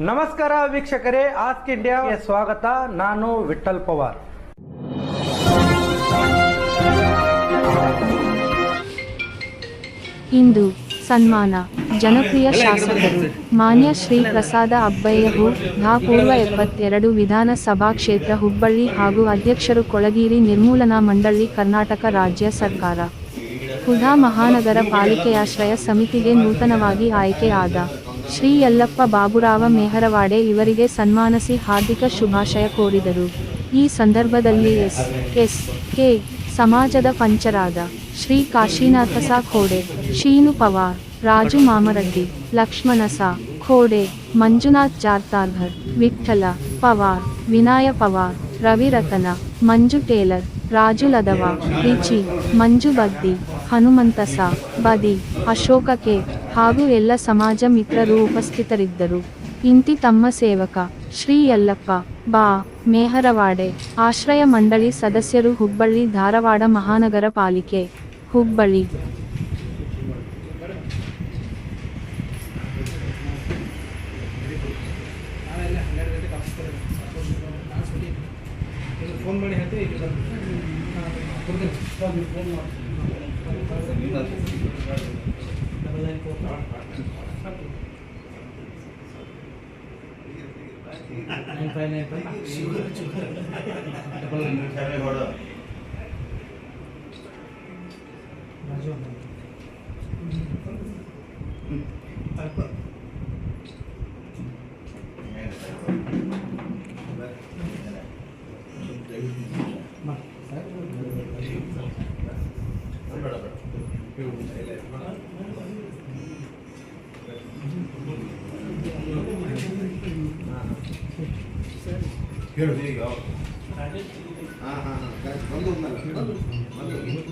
ನಮಸ್ಕಾರ ವೀಕ್ಷಕರೇ ಆಸ್ಕ್ ಇಂಡಿಯಾಗೆ ಸ್ವಾಗತ. ನಾನು ವಿಠಲ್ ಪವಾರ್. ಇಂದು ಸನ್ಮಾನ. ಜನಪ್ರಿಯ ಶಾಸಕರು ಮಾನ್ಯ ಶ್ರೀ ಪ್ರಸಾದ ಅಬ್ಬಯ್ಯಹು ಧಾ ಪೂರ್ವ ಎಪ್ಪತ್ತೆರಡು ವಿಧಾನಸಭಾ ಕ್ಷೇತ್ರ ಹುಬ್ಬಳ್ಳಿ ಹಾಗೂ ಅಧ್ಯಕ್ಷರು ಕೊಳಗೇರಿ ನಿರ್ಮೂಲನಾ ಮಂಡಳಿ ಕರ್ನಾಟಕ ರಾಜ್ಯ ಸರ್ಕಾರ. ಹುಧಾ ಮಹಾನಗರ ಪಾಲಿಕೆಯಾಶ್ರಯ ಸಮಿತಿಗೆ ನೂತನವಾಗಿ ಆಯ್ಕೆಯಾದ ಶ್ರೀ ಯಲ್ಲಪ್ಪ ಬಾಬುರಾವ ಮೆಹರವಾಡೆ ಇವರಿಗೆ ಸನ್ಮಾನಿಸಿ ಹಾರ್ದಿಕ ಶುಭಾಶಯ ಕೋರಿದರು. ಈ ಸಂದರ್ಭದಲ್ಲಿ ಎಸ್ ಎಸ್, ಕೆ, ಸಮಾಜದ ಪಂಚರಾದ Shri Kashinath Sa Khode, Shinu Pawar, Raju Mamaraddi, Lakshmana Sa Khode, Manjunath Jartarghar, Vitthala Pawar, ವಿನಾಯ Pawar, Ravi Ratana, Manju tailor, Raju ಲದವ, Richie, Manju Baddi Hanumantha Sa, Badi, Ashoka K. ಹಾಗೂ ಎಲ್ಲ ಸಮಾಜ ಮಿತ್ರರು ಉಪಸ್ಥಿತರಿದ್ದರು. ಇಂತಿ ತಮ್ಮ ಸೇವಕ, ಶ್ರೀ ಯಲ್ಲಪ್ಪ, ಬಾ, ಮೇಹರವಾಡೆ, ಆಶ್ರಯ ಮಂಡಳಿ ಸದಸ್ಯರು ಹುಬ್ಬಳ್ಳಿ, ಧಾರವಾಡ ಮಹಾನಗರ ಪಾಲಿಕೆ, ಹುಬ್ಬಳ್ಳಿ. ಫೋನ್ ಮಾಡಿ ಹೇಳ್ತೀವಿ ಇಲ್ಲಿ double nine four nine five nine five double nine Raju ಹೇಳು ಈಗ ಹಾಂ ಹಾಂ ಹಾಂ ಬಂದು